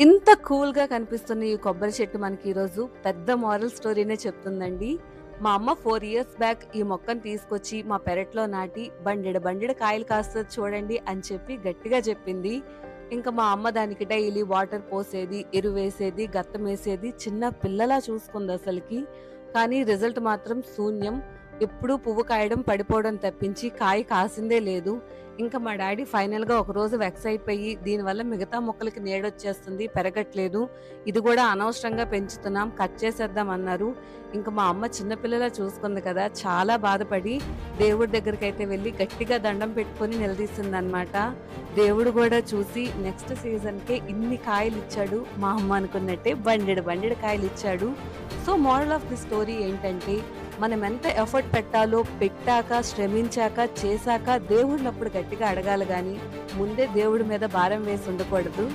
ఇంత కూల్‌గా కనిపిస్తున్న ఈ కొబ్బరి చెట్టు మనకి ఈరోజు పెద్ద మోరల్ స్టోరీనే చెప్తుందండి. మా అమ్మ ఫోర్ ఇయర్స్ బ్యాక్ ఈ మొక్కను తీసుకొచ్చి మా పెరట్లో నాటి బండెడు బండెడు కాయలు కాస్తుంది చూడండి అని చెప్పి గట్టిగా చెప్పింది. ఇంకా మా అమ్మ దానికి డైలీ వాటర్ పోసేది, ఎరువేసేది, గత్తం వేసేది చిన్న పిల్లలా చూసుకుంది అసలుకి కానీ రిజల్ట్ మాత్రం శూన్యం. ఎప్పుడూ పువ్వు కాయడం, పడిపోవడం తప్పించి కాయ కాసిందే లేదు. ఇంకా మా డాడీ ఫైనల్‌గా ఒకరోజు వెక్స్ అయిపోయి దీనివల్ల మిగతా మొక్కలకి నీడొచ్చేస్తుంది, పెరగట్లేదు. ఇది కూడా అనవసరంగా పెంచుతున్నాం, కట్ చేసేద్దాం అన్నారు. ఇంక మా అమ్మ చిన్నపిల్లలా చూసుకుంది కదా! చాలా బాధపడి దేవుడి దగ్గరికి అయితే వెళ్ళి గట్టిగా దండం పెట్టుకొని నిలదీసిందనమాట. దేవుడు కూడా చూసి నెక్స్ట్ సీజన్‌కే ఇన్ని కాయలిచ్చాడు. మా అమ్మ అనుకున్నట్టే బండెడు బండెడు కాయలిచ్చాడు. So, moral of the story ఏంటంటే మనం ఎంత ఎఫర్ట్ పెట్టాలో పెట్టాక, శ్రమించాక, చేశాక దేవుడినప్పుడు గట్టిగా అడగాలి కానీ ముందే దేవుడి మీద భారం వేసి ఉండకూడదు.